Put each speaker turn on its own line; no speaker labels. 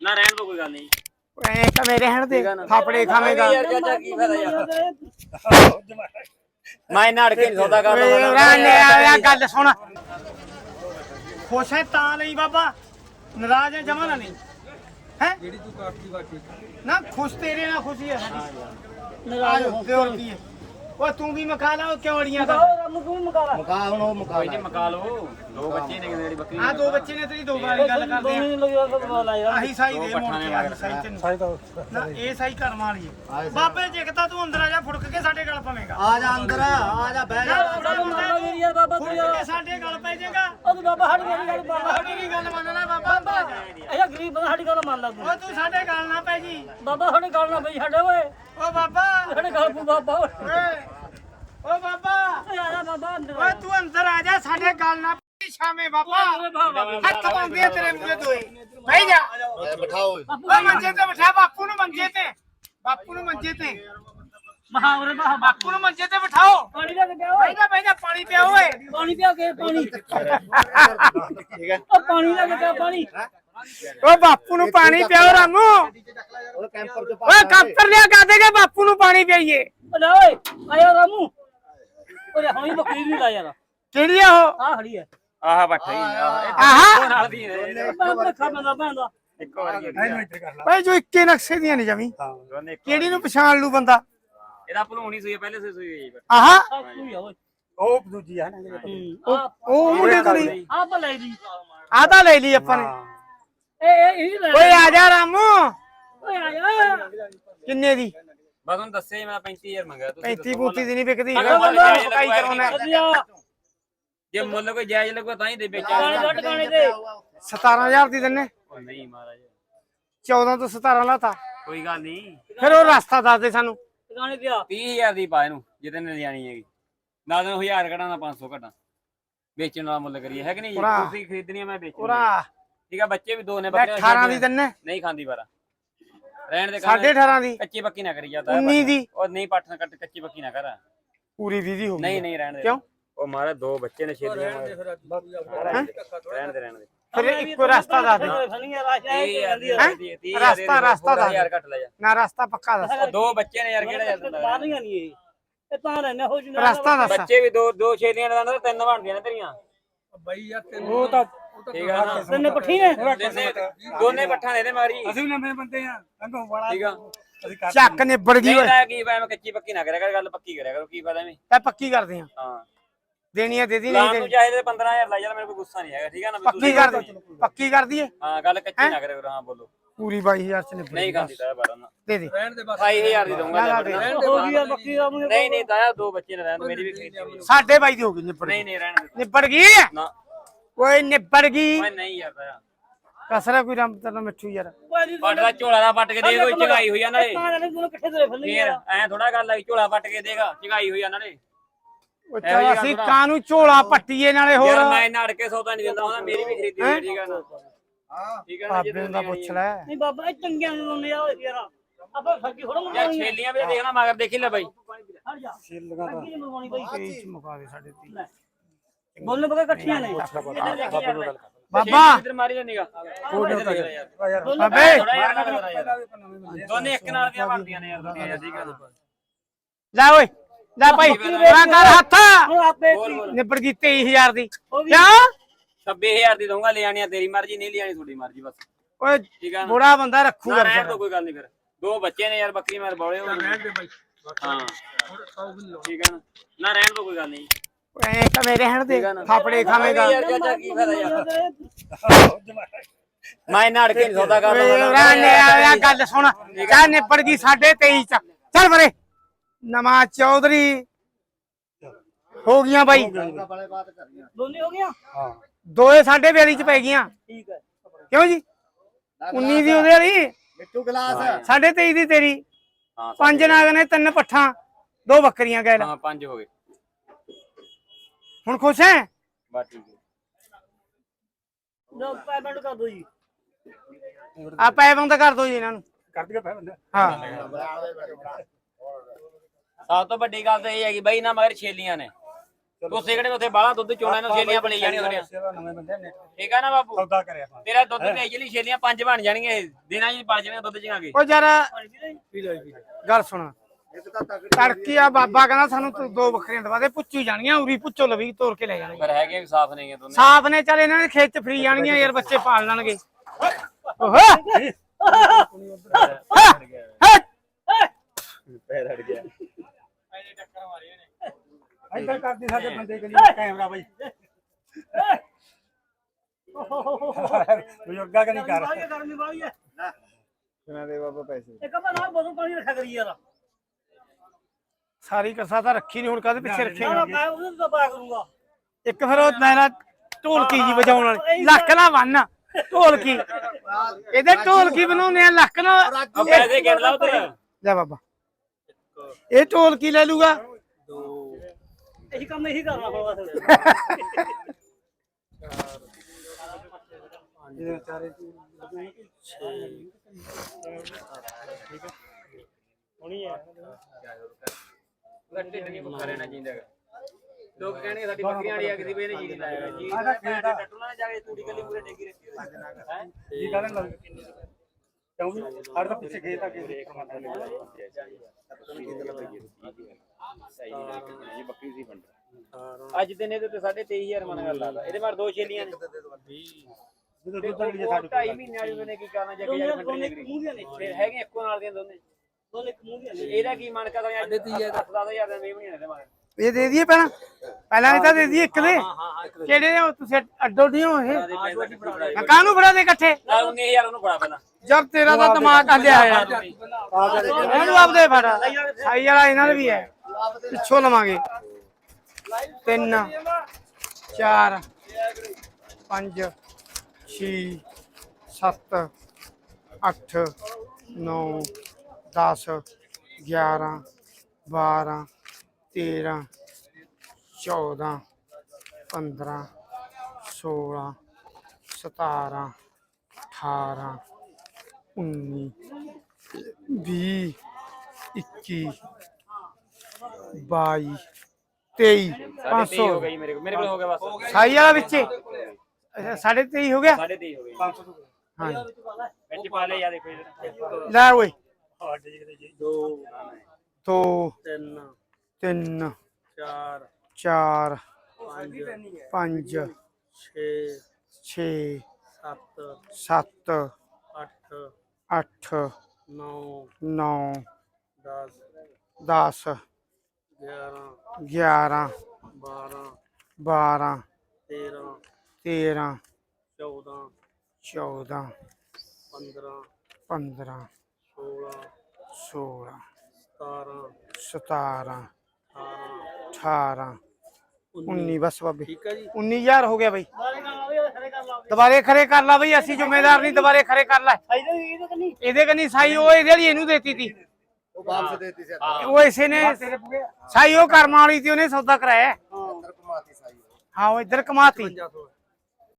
ਨਾ ਰਹਿਣ ਦੋ ਕੋਈ ਗੱਲ ਨਹੀਂ।
ਐ ਕਵੇਂ ਰਹਿਣ ਦੇ ਥਾਪੜੇ ਖਾਵੇਂਗਾ।
ਯਾਰ ਚਾਚਾ ਕੀ ਫਾਇਦਾ ਯਾਰ। ਮੈਂ ਨੜ ਕੇ ਨਹੀਂ ਸੌਦਾ ਕਰਦਾ
ਓਏ ਰਾਨੇ ਆ ਗੱਲ ਸੁਣ। ਖੁਸ਼ ਹੈ ਤਾਂ ਲਈ ਬਾਬਾ ਨਾਰਾਜ਼ ਹੈ ਜਮਾ ਨਾ ਨਹੀਂ। ਹੈ? ਜਿਹੜੀ ਤੂੰ ਕਾਟਦੀ ਬਾਕੀ ਨਾ ਖੁਸ਼ ਤੇਰੇ ਨਾਲ ਖੁਸ਼ੀ ਹੈ। ਸਾਡੀ ਨਾਰਾਜ਼ ਹੋ ਹੋਰ ਕੀ ਹੈ ਓ ਤੂੰ ਵੀ ਮਖਾ ਲਾ ਕਿਉਂ ਅੜੀਆਂ ਕਰ
ਮਕਾ ਹੁਣ ਉਹ ਮਕਾ
ਕੋਈ ਨਹੀਂ ਮਕਾ ਲਓ। ਦੋ ਬੱਚੇ ਨੇ ਜਿਹੜੀ ਬੱਕਰੀ
ਆ ਦੋ ਬੱਚੇ ਨੇ ਤੇਰੀ ਦੋ ਵਾਲੀ ਗੱਲ ਕਰਦੇ ਆ। ਆਹੀ ਸਾਈ ਦੇ ਮੋੜ ਕੇ ਆਹੀ ਸਾਈ ਤੈਨੂੰ। ਨਾ ਇਹ ਸਾਈ ਕਰਮ ਵਾਲੀ ਹੈ ਬਾਬੇ ਜਿਕਤਾ ਤੂੰ ਅੰਦਰ ਆ ਜਾ ਫੁੜਕ ਕੇ ਸਾਡੇ ਗਲ ਪਵੇਂਗਾ।
ਆ ਜਾ ਅੰਦਰ ਆ ਜਾ ਬਹਿ ਜਾ।
ਫੁੜਕ ਕੇ ਸਾਡੇ ਗਲ ਪੈ ਜਾਏਗਾ। ਸਾਡੀ ਕੀ ਗੱਲ ਮੰਨਣਾ ਬਾਬਾ? ਅੰਦਰ ਆ ਜਾ ਓ ਤੂੰ। ਸਾਡੇ ਗਲ ਨਾ ਪੈ ਜੀ। ਓ ਬਾਬਾ। ਓਏ ਓ ਬਾਬਾ। ਓਏ ਤੂੰ ਅੰਦਰ ਆ ਜਾ ਸਾਡੇ ਗਲ ਨਾ ਪੈ ਸ਼ਾਮੇ ਬਾਬਾ। ਹੱਥ ਪਾਉਂਦੇ ਆ ਤੇਰੇ ਮੂਹਰੇ ਦੋਏ ਬਹਿ ਜਾ।
ਬਿਠਾਓ
ਓ ਮੰਜੇ ਤੇ ਬਿਠਾ ਬਾਪੂ ਨੂੰ ਮੰਜੇ ਤੇ। ਬਾਪੂ ਨੂੰ ਮੰਜੇ ਤੇ। ਬਾਪੂ ਨੂੰ ਮੰਜੇ ਤੇ ਬਿਠਾਓ। ਬਹਿ ਜਾ ਬਹਿ ਜਾ ਪਾਣੀ ਪਿਆ ਓਏ। ਓ ਬਾਪੂ ਨੂੰ ਪਾਣੀ ਪਿਆਓ ਰਾਮੂ।
ਉਹ ਕੈਂਪਰ ਚ ਪਾ
ਓਏ ਕੱਪਰ ਲਿਆ ਕਰ ਦੇਗਾ ਬਾਪੂ ਨੂੰ ਪਾਣੀ ਪਿਆਈਏ। ਕਿਹੜੀ ਆ ਉਹ?
ਆਹ ਬੱਠਾ ਹੀ ਆਹ
ਆਹਾ।
ਨਾਲ ਦੀ ਨੇ। ਇੱਕੋ ਵਾਰੀ
ਭਾਈ ਜੋ ਇੱਕੇ ਨਕਸ਼ੇ ਦੀਆਂ ਨਹੀਂ ਜਮੀ।
ਦੋਨੇ ਇੱਕੋ
ਕਿਹੜੀ ਨੂੰ ਪਛਾਣ ਲੂ ਬੰਦਾ?
ਇਹਦਾ ਭਲੂਣੀ ਸੂਈ ਹੈ, ਪਹਿਲੇ ਸੂਈ ਸੂਈ ਹੈ ਜੀ।
ਆਹਾ।
ਉਹ ਦੂਜੀ ਆ ਨਾ
ਉਹ ਮੁੰਡੇ ਤੋਂ ਨਹੀਂ ਆ ਤਾਂ ਲੈ ਲਈ ਆਪਾਂ ਨੇ। ਓਏ ਆ ਜਾ ਰਾਮੂ। ਕਿੰਨੇ ਦੀ?
ਬਸ ਹੁਣ ਦੱਸੇ ਮੈਂ 35000 ਮੰਗਿਆ ਤੁਸੀਂ
35 ਬੂਤੀ ਦੀ ਨਹੀਂ ਵਿਕਦੀ
ਅਗਰ ਮੁੱਲ।
ਸਕਾਈ ਕਰਾਉਣਾ
ਜੇ ਮੁੱਲ ਕੋਈ ਜਾਇਜ਼ ਲੱਗੋ ਤਾਂ ਹੀ ਦੇ ਵੇਚਾਂਗੇ
17000 ਦੀ ਦਿੰਨੇ।
ਉਹ ਨਹੀਂ ਮਹਾਰਾਜ।
14 ਤੋਂ 17 ਲਾਤਾ।
ਕੋਈ ਗੱਲ ਨਹੀਂ।
ਫਿਰ ਉਹ ਰਸਤਾ ਦੱਸ ਦੇ ਸਾਨੂੰ।
30000 ਦੀ ਪਾ ਇਹਨੂੰ ਜਿੱਤੇ ਨੇ ਲਿਆਣੀ ਹੈਗੀ। ਨਾ ਤਾਂ 1000 ਕਢਾਂ ਨਾ 500 ਕਢਾਂ ਵੇਚਣ ਵਾਲਾ ਮੁੱਲ ਕਰੀਏ ਹੈ ਕਿ ਨਹੀਂ ਜੀ?
ਉਰਾ।
ਤੁਸੀਂ ਖਰੀਦਣੀ ਆ ਮੈਂ ਵੇਚਣੀ। ਠੀਕ ਆ ਬੱਚੇ ਵੀ ਦੋ ਨੇ
ਮੈਂ
ਬੱਕਰੇ
18 ਦੀ ਦਿੰਨੇ।
ਨਹੀਂ ਖਾਂਦੀ ਬਾਰਾ। ਰਹਿਣ ਦੇ
ਸਾਢੇ 18 ਦੀ।
ਕੱਚੀ ਪੱਕੀ ਨਾ ਕਰੀ ਜਾਂਦਾ
19 ਦੀ।
ਉਹ ਨਹੀਂ ਪੱਠ ਨਾ ਕੱਟ ਕੱਚੀ ਪੱਕੀ ਨਾ ਕਰ।
ਪੂਰੀ 20 ਦੀ ਹੋ ਗਈ
ਨਹੀਂ ਨਹੀਂ ਰਹਿਣ ਦੇ।
ਕਿਉਂ?
ਉਹ ਮਾਰੇ ਦੋ ਬੱਚੇ ਨੇ ਮਾਰੇ ਰਹਿਣ ਦੇ ਰਹਿਣ ਦੇ
ਫਿਰ ਇੱਕੋ ਰਸਤਾ ਦੱਸ ਦੇ। ਰਸਤਾ- ਰਸਤਾ ਦੱਸ।
ਯਾਰ ਕੱਟ ਲੈ ਜਾ।
ਨਾ ਰਸਤਾ ਪੱਕਾ ਦੱਸ
ਦੋ। ਬੱਚੇ ਨੇ ਯਾਰ ਕਿਹੜਾ ਜਾਂਦਾ?
ਰਸਤਾ ਦੱਸ।
ਬੱਚੇ ਵੀ ਦੋ ਦੋ ਛੇਲੀਆਂ ਨੇ ਤਾਂ ਤਿੰਨ ਬਣਦੀਆਂ ਨੇ ਤੇਰੀਆਂ।
ਉਹ ਤਾਂ
ਠੀਕ ਆ ਨਾ?
ਤਿੰਨ ਪੱਠੀ ਨੇ?
ਦੋਨੇ ਦੋਨੇ ਪੱਠਾਂ ਦੇ ਦੇ ਮਾਰੀ।
ਅਸੀਂ ਵੀ ਨਵੇਂ ਬੰਦੇ ਆ ਅੰਗੋਂ ਬੜਾ
ਠੀਕ ਆ।
ਅਸੀਂ ਕਰ
ਚੱਕ ਨਿਬੜ ਗਈ ਓਏ।
ਕੀ ਮੈਂ ਕੱਚੀ ਪੱਕੀ ਨਾ ਕਰਿਆ ਕਰ ਗੱਲ ਪੱਕੀ ਕਰਿਆ ਕਰੋ ਕੀ ਪਤਾ ਐਵੇਂ
ਤਾਂ ਪੱਕੀ ਕਰਦੇ ਆ
ਹਾਂ।
ਦੇਣੀ ਆ ਦੇ ਦੀ ਨਹੀਂ ਦੇਣੀ
ਚਾਹੀਦੇ 15000 ਲੈ ਜਾ ਮੇਰੇ ਕੋਈ ਗੁੱਸਾ ਨਹੀਂ ਹੈਗਾ ਠੀਕ ਆ ਨਾ
ਪੱਕੀ ਕਰ ਦੇ ਪੱਕੀ ਕਰ ਦਈਏ।
ਹਾਂ ਗੱਲ ਕੱਚੀ ਨਾ ਕਰਿਆ ਕਰੋ ਹਾਂ ਬੋਲੋ।
ਪੂਰੀ 22000 ਚ ਨਿਬੜ
ਨਹੀਂ ਖਾਂਦੀ ਤਾਂ ਬਾਰਾਂ ਨਾ
ਦੇ ਦੇ।
28000 ਦੀ ਦਊਂਗਾ
ਨਾ, ਨਾ,
ਲੈ
ਦੇ।
ਬੜਨਾ।
ਹੋ ਗਈ ਆ ਬੱਕਰੀ ਦਾ
ਨਹੀਂ ਨਹੀਂ ਤਾਇਆ ਦੋ ਬੱਚੇ ਨੇ ਰਹਿਣ ਮੇਰੀ ਵੀ ਖਰੀਦੀ।
ਸਾਡੇ ਬਾਈ ਦੀ ਹੋ ਗਈ ਨਿਬੜ
ਨਹੀਂ
ਗਈ
ਨਹੀਂ ਰਹਿਣ ਦੇ।
ਨਿਬੜ ਗਈ।
ਨਾ।
ਓਏ ਨਿਬੜ ਗਈ।
ਓਏ ਨਹੀਂ ਯਾਰ
ਕਸਰਾ ਕੋਈ ਰੰਬ ਤੇਰਾ ਮਿੱਠੂ ਯਾਰ।
ਪੱਟ ਦਾ ਝੋਲਾ ਦਾ ਪੱਟ ਕੇ ਦੇ ਕੋਈ ਚਗਾਈ ਹੋਈ ਆ ਨਾਲੇ।
ਤਾਂ ਨੇ ਦੋਨੋਂ ਇਕੱਠੇ ਤੁਰੇ ਫਿਰਨਗੇ
ਫੇਰ ਐ ਥੋੜਾ ਗੱਲ ਆ ਝੋਲਾ ਪੱਟ ਕੇ ਦੇਗਾ ਚਗਾਈ ਹੋਈ ਆ ਨਾਲੇ।
ਉਹ
ਗੱਲ
ਅਸੀਂ। ਕਾਨੂੰ ਝੋਲਾ ਪੱਟੀਏ ਨਾਲੇ ਹੋਰ?
ਯਾਰ ਮੈਂ ਨੜ ਕੇ ਸੌਦਾ ਨਹੀਂ ਦਿੰਦਾ ਹੁੰਦਾ ਮੇਰੀ ਵੀ ਖਰੀਦੀ ਹੋਈ ਆ, ਠੀਕ ਆ ਨਾ? ਠੀਕ ਆ ਨਾ
ਬਾਬੇ ਨੂੰ ਤਾਂ ਪੁੱਛ ਲੈ।
ਨਹੀਂ ਬਾਬਾ ਇਹ ਚੰਗਿਆਂ ਨੂੰ ਲਾਉਂਦੇ ਆ ਓਏ ਯਾਰ। ਆਪਾਂ ਠੱਗੀ ਥੋੜਾ
ਯਾਰ ਛੇਲੀਆਂ ਵੀ ਦੇਖਣਾ ਮਗਰ ਦੇਖੀ ਲੈ ਬਾਈ।
ਹਟ ਜਾ। ਠੱਗੀ ਨਹੀਂ ਮਰਵਾਉਣੀ ਬਾਈ।
ਤੇਈ ਚ ਮੁਕਾ ਦੇ ਸਾਡੇ ਤੀ।
ਦੋਨੇ ਬਗੇ ਇਕੱਠੀਆਂ ਨੇ।
ਬਾਬਾ
ਇਧਰ ਮਾਰੀ ਜਾਂਦੀਗਾ
ਬਾਬੇ।
ਦੋਨੇ ਇੱਕ ਨਾਲ ਦੀਆਂ ਬਣਦੀਆਂ ਨੇ ਯਾਰ। ਦੋਨੇ ਠੀਕ ਆ
ਲੈ ਓਏ ਲੈ ਭਾਈ ਮੈਂ ਕਰ ਹੱਥ। ਨਿਬੜ ਗਈ 23000 ਦੀ। ਕਿਉਂ
26000 ਦੀ ਦਊਂਗਾ ਲੈ ਆਣੀ ਆ ਤੇਰੀ ਮਰਜ਼ੀ ਨਹੀਂ ਲਿਆਣੀ ਤੁਹਾਡੀ ਮਰਜ਼ੀ ਬਸ।
ਓਏ ਬੁੜਾ ਬੰਦਾ ਰੱਖੂਗਾ
ਰਹਿਣ। ਦੋ ਕੋਈ ਗੱਲ ਨਹੀਂ ਫਿਰ। ਦੋ ਬੱਚੇ ਨੇ ਯਾਰ ਬੱਕਰੀ ਮਾਰ ਬੌਲੇ ਹੋ। ਗਏ ਹਾਂ ਠੀਕ ਆ ਨਾ? ਨਾ ਰਹਿਣ ਦੋ ਕੋਈ ਗੱਲ ਨਹੀਂ
ਐ ਕਵੇਂ ਰਹਿਣ ਦੇ। ਥਾਪੜੇ ਖਾਵੇਂਗਾ।
ਯਾਰ ਚਾਚਾ ਕੀ ਫਾਇਦਾ ਯਾਰ? ਮੈਂ ਨੜ ਕੇ ਨਹੀਂ ਸੌਦਾ ਕਰਦਾ
ਓਏ ਰਾਨੇ ਆ ਗੱਲ ਸੁਣ ਕਾ ਨਿਬੜ ਗਈ ਸਾਡੇ 23 ਚ। ਚੱਲ ਬਰੇ ਨਵਾਂ ਚੌਧਰੀ। ਹੋ ਗਈਆਂ ਬਾਈ।
ਦੋਨੇ ਹੋ ਗਿਆ
ਦੋਏ ਸਾਡੇ 42 ਚ ਪੈ ਗਈਆਂ।
ਠੀਕ ਹੈ
ਕਿਉਂ ਜੀ? 19 ਦੀ ਉਹਦੇ ਵਾਲੀ?
ਮਿੱਟੂ ਗਲਾਸ।
ਸਾਡੇ 23 ਦੀ ਤੇਰੀ।
ਹਾਂ
ਪੰਜ ਨਾਗ ਨੇ ਤਿੰਨ ਪੱਠਾਂ ਦੋ ਬੱਕਰੀਆਂ ਗਏ
ਹਾਂ ਪੰਜ ਹੋ ਗਏ।
ਹੁਣ ਖੁਸ਼ ਹੈ?
ਬਸ ਠੀਕ ਹੈ।
ਲੋ ਪੇਮੈਂਟ ਕਰ ਦੋ ਜੀ।
ਆ ਪੈ ਬੰਦ ਕਰ ਦੋ ਜੀ ਇਹਨਾਂ ਨੂੰ।
ਕਰ ਦਿਆ ਪੈ ਬੰਦਾ।
ਹਾਂ।
ਸਭ ਤੋਂ ਵੱਡੀ ਗੱਲ ਤਾਂ ਇਹ ਹੈ ਕਿ ਬਈ ਨਾ ਮਗਰ ਛੇਲੀਆਂ ਨੇ। ਤੁਸੀਂ ਕਿਹੜੇ ਉੱਥੇ ਬਾਹਲਾ ਦੁੱਧ ਚੋਣਾ ਨੂੰ ਛੇਲੀਆਂ ਬਣੀ ਜਾਣੀਆਂ
ਨੇ।
ਠੀਕ ਆ ਨਾ ਬਾਪੂ?
ਸੌਦਾ ਕਰਿਆ ਆਪਾਂ।
ਤੇਰਾ ਦੁੱਧ ਤੇ ਜਿਹੜੀ ਛੇਲੀਆਂ ਪੰਜ ਬਣ ਜਾਣਗੀਆਂ ਇਹ। ਦਿਨਾਂ ਚ ਬਣ ਜਾਣਗੀਆਂ ਦੁੱਧ ਚਿਆਂਗੇ
ਉਹ ਯਾਰ ਗੱਲ ਸੁਣ। ਤੜਕੀ ਆ ਬਾਬਾ ਕਹਿੰਦਾ ਸਾਨੂੰ ਤੂੰ ਦੋ ਬੱਕਰੀਆਂ ਦਵਾ ਦੇ ਪੁੱਛੂ ਜਾਣੀਆਂ ਉਰੀ ਪੁੱਛੋ ਲਵੀ ਤੋੜ ਕੇ ਲੈ ਜਾਣਗੇ
ਪਰ ਹੈਗੇ ਵੀ ਸਾਫ਼ ਨੇਗੇ ਦੋਨੇ।
ਸਾਫ਼ ਨੇ ਚੱਲ ਇਹਨਾਂ ਦੇ ਖੇਤ ਚ ਫਰੀ ਜਾਣਗੀਆਂ ਯਾਰ ਬੱਚੇ ਪਾਲ ਲੈਣਗੇ। ਓਹੋ!
ਇੱਧਰ ਕਰਦੀ ਸਾਡੇ ਬੰਦੇ ਕੇ ਲਈ ਕੈਮਰਾ ਬਾਈ ਬਜ਼ੁਰਗਾ ਕਿ ਨਹੀਂ ਕਰ।
ਬਾਹਲੀ ਹੈ, ਗਰਮੀ ਬਾਹਲੀ ਹੈ
ਇਹਨਾਂ ਦੇ ਬਾਬਾ ਪੈਸੇ।
ਇੱਕ ਆਪਾਂ ਨਾਲ ਬੋਤਲ ਪਾਣੀ ਰੱਖਿਆ ਕਰੀ ਯਾਰ।
ਸਾਰੀ ਕਸਾ ਤਾਂ ਰੱਖੀ ਨਹੀਂ ਹੁਣ ਕਾਹਦੇ ਪਿੱਛੇ
ਨਾ
ਰੱਖੇਗਾ?
ਨਾ ਮੈਂ ਉਹਦੇ ਤੋਂ ਪਾਇਆ ਕਰੂੰਗਾ।
ਇੱਕ ਫਿਰ ਉਹ ਮੈਨਾਂ ਢੋਲਕੀ ਜੀ ਵਜਾਉਣ ਵਾਲੀ ਲੱਕ ਨਾ ਬੰਨ ਢੋਲਕੀ। ਇਹਦੇ ਢੋਲਕੀ ਬਣਾਉਣੇ ਆ ਲੱਕ ਨਾ
ਉਹ ਪੈਸੇ ਗਿਣ ਲਾ ਉਧਰ।
ਲੈ ਬਾਬਾ। ਇਹ ਢੋਲਕੀ ਲੈ ਲੂਗਾ।
ਇਹੀ ਕੰਮ ਇਹੀ ਕਰਨਾ ਪਊਗਾ ਬਸ
ਇਹਦੇ ਵਿਚਾਰੇ
ਢਿੱਡ ਨਹੀਂ ਭੁੱਖਾ ਰਹਿਣਾ ਚਾਹੀਦਾ ਹੈਗਾ। ਲੋਕ ਕਹਿਣਗੇ ਸਾਡੀ ਬੱਕਰੀਆਂ ਵਾਲੀ ਅਗਦੀ ਵੀ ਇਹਨੇ ਜੀ ਨਹੀਂ ਲਾਏਗਾ ਜੀ।
ਆਹ ਤਾਂ ਖੇਤ ਆ।
ਟੱਟੂਣਾ ਜਾ ਕੇ ਤੂੜੀ ਕੱਲੀ ਪੂਰੇ ਡੇਗੀ ਰੱਖੀ ਹੋਈ ਹੈ?
ਜੀ ਕਰਨ ਲੱਗ ਕਿਉਂਕਿ ਸਾਡੇ ਤਾਂ ਪਿੱਛੇ ਖੇਤ ਆ ਕੇ ਦੇਖ ਮੰਨ
ਅੱਜ ਦਿਨ ਇਹਦੇ ਤੇ 23000 ਮਨ ਗੱਲ ਆਦਾ ਇਹਦੇ ਮਾਰ ਦੋ ਛੇਲੀਆਂ ਨੇ। ਤੇ
ਦੁੱਧ ਵਾਲੀ
ਉਹ ਮਹੀਨੇ ਵਾਲੇ ਨੇ ਕੀ ਕਰਨਾ ਜੱਗੇ
ਦੋਨੇ
ਖੰਡੇ ਹੈਗੇ ਇੱਕੋ ਨਾਲ ਦੀਆਂ ਦੋਨੇ।
ਦੋਨੇ ਇੱਕ ਮੂੰਹ ਦੀਆਂ ਨੇ।
ਇਹਦਾ ਕੀ ਮਨ ਕਰਦਾ ਅੱਜ 10000 ਦਾ। ਮੇਵ ਨਹੀਂ ਇਹਦੇ ਮਾਰ
ਇਹ ਦੇ ਦਈਏ ਪਹਿਲਾਂ ਪਹਿਲਾਂ ਇਹ ਤਾਂ ਦੇ ਦਈਏ ਇੱਕ ਦੇ। ਕਿਹੜੇ ਨੇ ਉਹ ਤੁਸੀਂ ਅੱਡੋ ਨਹੀਂ ਹੋ ਇਹ? ਮੈਂ ਕਾਹਨੂੰ ਫੜਾ ਦੇ ਇਕੱਠੇ?
ਨਾ 19000 ਉਹਨੂੰ ਫੜਾ ਪਹਿਲਾਂ।
ਜਦ ਤੇਰਾ ਤਾਂ ਦਿਮਾਗ ਹੱਲਿਆ ਯਾਰ। ਇਹਨੂੰ ਆਪਦੇ ਫੜ। ਸਾਈ ਵਾਲਾ ਇਹਨਾਂ ਦੇ ਵੀ ਹੈ। ਪਿੱਛੋਂ ਲਵਾਂਗੇ। ਤਿੰਨ ਚਾਰ ਪੰਜ ਛੇ ਸੱਤ ਅੱਠ ਨੌ 10 11 12 13 14 15 16 17 18 19 ਵੀਹ ਇੱਕੀ ਬਾਈ ਤੇਈ। ਪੰਜ
ਹੋ
ਸੌ
ਗਈ ਮੇਰੇ ਕੋਲ। ਮੇਰੇ ਕੋਲ ਹੋ ਗਿਆ ਬਸ।
ਸਾਈ ਵਾਲਾ ਵਿੱਚੇ? ਅੱਛਾ ਸਾਢੇ ਤੇਈ ਹੋ ਗਿਆ?
ਸਾਢੇ ਤੇਈ ਹੋ ਗਈ
ਹਾਂ
ਵਿੱਚ ਪਾ ਲੈ ਯਾ ਦੇਖੋ
ਲੈ ਓਏ।
ਸਾਡੇ ਜਿਹੜੇ ਜੀ
ਦੋ
ਤਿੰਨ
ਤਿੰਨ
ਚਾਰ
ਚਾਰ
ਪੰਜ
ਪੰਜ
6
ਛੇ
7
ਸੱਤ
8
ਅੱਠ
9
ਨੌ
10
ਦਸ
11
ਗਿਆਰਾਂ
12
ਬਾਰਾਂ
13
ਤੇਰਾਂ
14
ਚੌਦਾਂ
15
ਪੰਦਰਾਂ
16
ਸੋਲਾਂ
17
ਸਤਾਰਾਂ
18
ਅਠਾਰਾਂ ਉੱਨੀ। ਬਸ ਬਾਬੇ
ਠੀਕ ਹੈ ਜੀ।
19000 ਹੋ ਗਿਆ ਬਈ। ਦੁਬਾਰੇ ਖੜੇ ਕਰ ਲਾ ਬਈ। ਅਸੀਂ ਜ਼ਿੰਮੇਦਾਰ ਨਹੀਂ ਦੁਬਾਰੇ ਖੜੇ ਕਰ ਲੈ।
ਇਹਦੇ ਕੰਨੀ
ਇਹਦੇ ਕੰਨੀ ਸਾਈ ਉਹ ਇਹਦੇ ਲਈ ਇਹਨੂੰ ਦੇਤੀ ਤੀ।
ਉਹ ਵਾਪਸ ਦੇਤੀ ਸੀ
ਉਹ ਇਸੇ ਨੇ ਸਾਈ ਉਹ ਕਰਮਾਂ ਵਾਲੀ ਤੀ ਉਹਨੇ ਸੌਦਾ ਕਰਾਇਆ।
ਅੰਦਰ ਕਮਾਤੀ ਸਾਈ
ਹਾਂ ਉਹ ਇੱਧਰ ਕਮਾਤੀ
5500